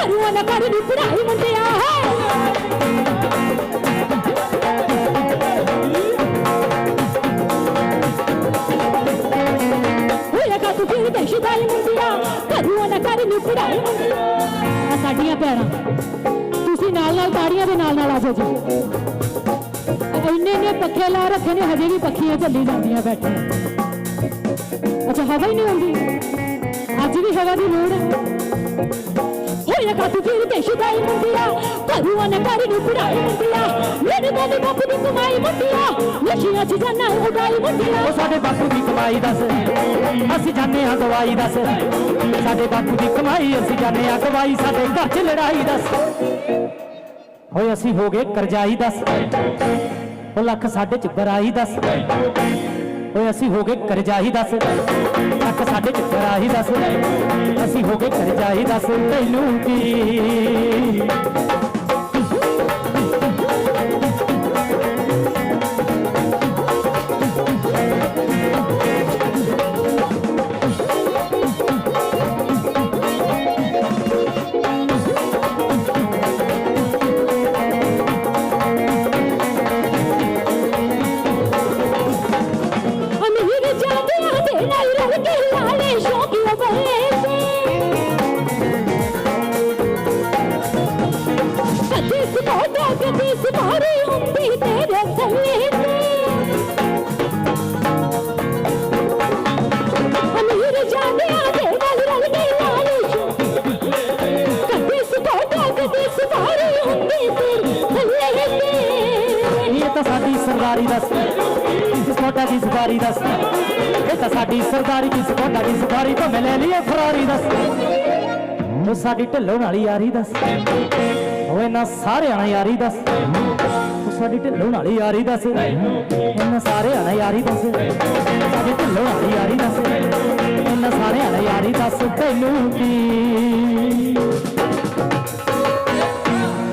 ਘਰੋਂ ਨਾ ਕਰ ਨੀ ਪੜਾਈ ਮੁੰਡਿਆ ਹੋਏਗਾ ਤੂੰ ਫਿਰ ਦੇਸ਼ਦਾਈ ਮੁੰਡਿਆ ਘਰੋਂ ਨਾ ਕਰ ਨੀ ਪੜਾਈ ਮੁੰਡਿਆ ਆਹ ਸਾਡੀਆਂ ਭੈਣਾਂ ਤੁਸੀਂ ਨਾਲ ਨਾਲ ਤਾੜੀਆਂ ਦੇ ਨਾਲ ਨਾਲ ਆ ਜਾਓ ਜੀ। ਇੰਨੇ ਨੇ ਪੱਖੇ ਲਾ ਰੱਖੇ ਨੇ, ਹਜੇ ਵੀ ਪੱਖੀਆਂ ਚੱਲੀ ਜਾਂਦੀਆਂ ਬੈਠੀਆਂ। ਅੱਛਾ, ਹਵਾ ਹੀ ਨਹੀਂ ਆਉਂਦੀ। ਅੱਜ ਵੀ ਹਵਾ ਦੀ ਲੋੜ ਹੈ। ਹੋਏਗਾ ਤੂੰ ਫਿਰ ਦੇਸ਼ਦਾਈ ਮੁੰਡਿਆ ਘਰੋਂ ਨਾ ਕਰ ਨੀ ਪੜਾਈ ਮੇਰੇ ਦਾਦੀ ਬਾਪੂ ਦੀ ਕਮਾਈ ਮੁੰਡਿਆ ਨਸ਼ਿਆਂ 'ਚ ਜਾਨਾ ਉਡਾਈ ਮੁੰਡਿਆ ਉਹ ਸਾਡੇ ਬਾਪੂ ਦੀ ਕਮਾਈ ਦੱਸ ਅਸੀਂ ਜਾਣੇ ਆ ਗਵਾਈ ਦੱਸ ਸਾਡੇ ਬਾਪੂ ਦੀ ਕਮਾਈ ਅਸੀਂ ਜਾਣੇ ਆ ਗਵਾਈ ਸਾਡੇ ਘਰ 'ਚ ਲੜਾਈ ਦੱਸ ਹੋਏ ਅਸੀਂ ਹੋ ਗਏ ਕਰਜ਼ਾਈ ਦੱਸ ਉਹ ਲੱਖ ਸਾਡੇ 'ਚ ਬਰਾਈ ਦੱਸ ਓਏ ਅਸੀਂ ਹੋ ਗਏ ਕਰਜ਼ਾਈ ਦੱਸ। ਤੱਕ ਸਾਡੇ 'ਚ ਕਰਾਹੀ ਦੱਸ। ਅਸੀਂ ਹੋ ਗਏ ਕਰਜ਼ਾਈ ਦੱਸ। ਤੈਨੂੰ ਕੀ Hey, hey, hey. ਤਾਂ ਸਾਡੀ ਸਰਦਾਰੀ ਦੱਸ ਸਕੋਟਾ ਦੀ ਸਰਦਾਰੀ ਦੱਸ ਇਹ ਤਾਂ ਸਾਡੀ ਸਰਦਾਰੀ ਦੀ ਸਕੋਟਾ ਦੀ ਸਰਦਾਰੀ ਤੋਂ ਮੈਂ ਲੈ ਫਰਾਰੀ ਦੱਸ ਉਹ ਸਾਡੀ ਢਿੱਲੋਂ ਵਾਲੀ ਯਾਰੀ ਦੱਸ ਉਹ ਇਹਨਾਂ ਸਾਰਿਆਂ ਨਾਲ ਯਾਰੀ ਦੱਸ ਉਹ ਸਾਡੀ ਢਿੱਲੋਂ ਵਾਲੀ ਯਾਰੀ ਦੱਸ ਇਹਨਾਂ ਸਾਰਿਆਂ ਨਾਲ ਯਾਰੀ ਦੱਸ ਸਾਡੀ ਢਿੱਲੋਂ ਵਾਲੀ ਯਾਰੀ ਦੱਸ ਇਹਨਾਂ ਸਾਰਿਆਂ ਨਾਲ ਯਾਰੀ ਦੱਸ ਤੈਨੂੰ ਕੀ